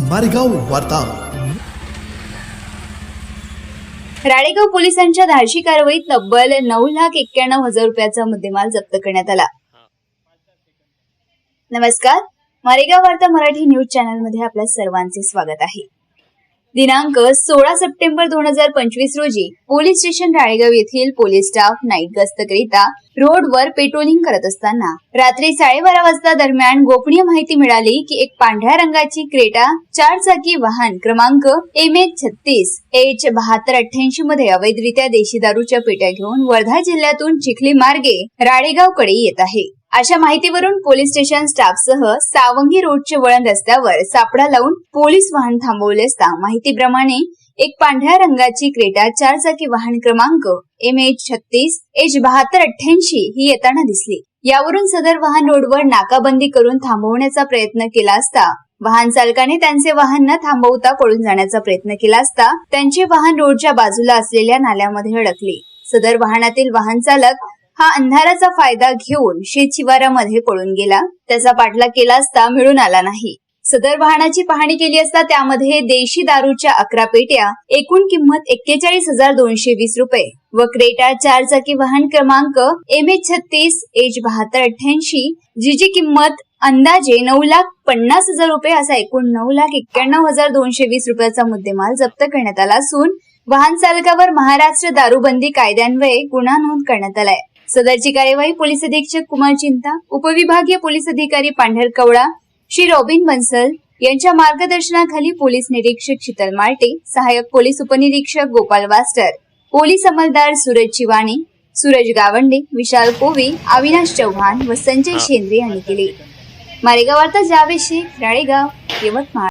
मारेगाव वार्ता. राळेगाव पोलिसांच्या धाडशी कारवाईत तब्बल नऊ लाख एक्क्याण्णव हजार रुपयाचा मुद्देमाल जप्त करण्यात आला. नमस्कार. मारेगाव वार्ता मराठी न्यूज चॅनलमध्ये आपल्या सर्वांचे स्वागत आहे. दिनांक सोळा सप्टेंबर दोन हजार पंचवीस रोजी पोलीस स्टेशन राळेगाव येथील पोलीस स्टाफ नाईट गस्तकरिता रोडवर पेट्रोलिंग करत असताना रात्री साडेबारा वाजता दरम्यान गोपनीय माहिती मिळाली की एक पांढऱ्या रंगाची क्रेटा चार चाकी वाहन क्रमांक एम एच छत्तीस एच बहात्तर अठ्ठ्याऐंशी मध्ये अवैधरित्या देशी दारूच्या पेट्या घेऊन वर्धा जिल्ह्यातून चिखली मार्गे राळेगावकडे येत आहे. अशा माहितीवरून पोलीस स्टेशन स्टाफसह सावंगी रोडचे वळण रस्त्यावर सापडा लावून पोलीस वाहन थांबवले असता माहितीप्रमाणे एक पांढऱ्या रंगाची क्रेटा चार चाकी वाहन क्रमांक एम एच छत्तीस एच बहात्तर अठ्ठ्याऐंशी ही येताना दिसली. यावरून सदर वाहन रोडवर नाकाबंदी करून थांबवण्याचा प्रयत्न केला असता वाहन चालकाने त्यांचे वाहन न थांबवता पळून जाण्याचा प्रयत्न केला असता त्यांचे वाहन रोडच्या बाजूला असलेल्या नाल्यामध्ये अडकले. सदर वाहनातील वाहन चालक हा अंधाराचा फायदा घेऊन शेतशिवारामध्ये पळून गेला. त्याचा पाठलाग केला असता मिळून आला नाही. सदर वाहनाची पाहणी केली असता त्यामध्ये देशी दारूच्या अकरा पेट्या एकूण किंमत एक्केचाळीस हजार दोनशे वीस रुपये. व क्रेटा चार चाकी वाहन क्रमांक एम एच छत्तीस एच बहात्तर अठ्ठ्याऐंशी जीची किंमत अंदाजे नऊ लाख पन्नास हजार रुपये असा एकूण नऊ लाख एक्क्याण्णव हजार दोनशे वीस रुपयाचा मुद्देमाल जप्त करण्यात आला असून वाहन चालकावर महाराष्ट्र दारूबंदी कायद्यान्वये गुन्हा नोंद करण्यात आलाय. सदरची कार्यवाही पोलीस अधीक्षक कुमार चिंता उपविभागीय पोलीस अधिकारी पांढर कवडा श्री रॉबिन बन्सल यांच्या मार्गदर्शनाखाली पोलीस निरीक्षक शीतल मार्टे सहाय्यक पोलीस उपनिरीक्षक गोपाल वास्टर पोलीस अंमलदार सूरज चिवाणे सूरज गावंडे विशाल कोवी अविनाश चव्हाण व संजय शेंद्रे यांनी केले. मारेगाव वार्ता जावेद शेख राळेगाव यवतमाळ.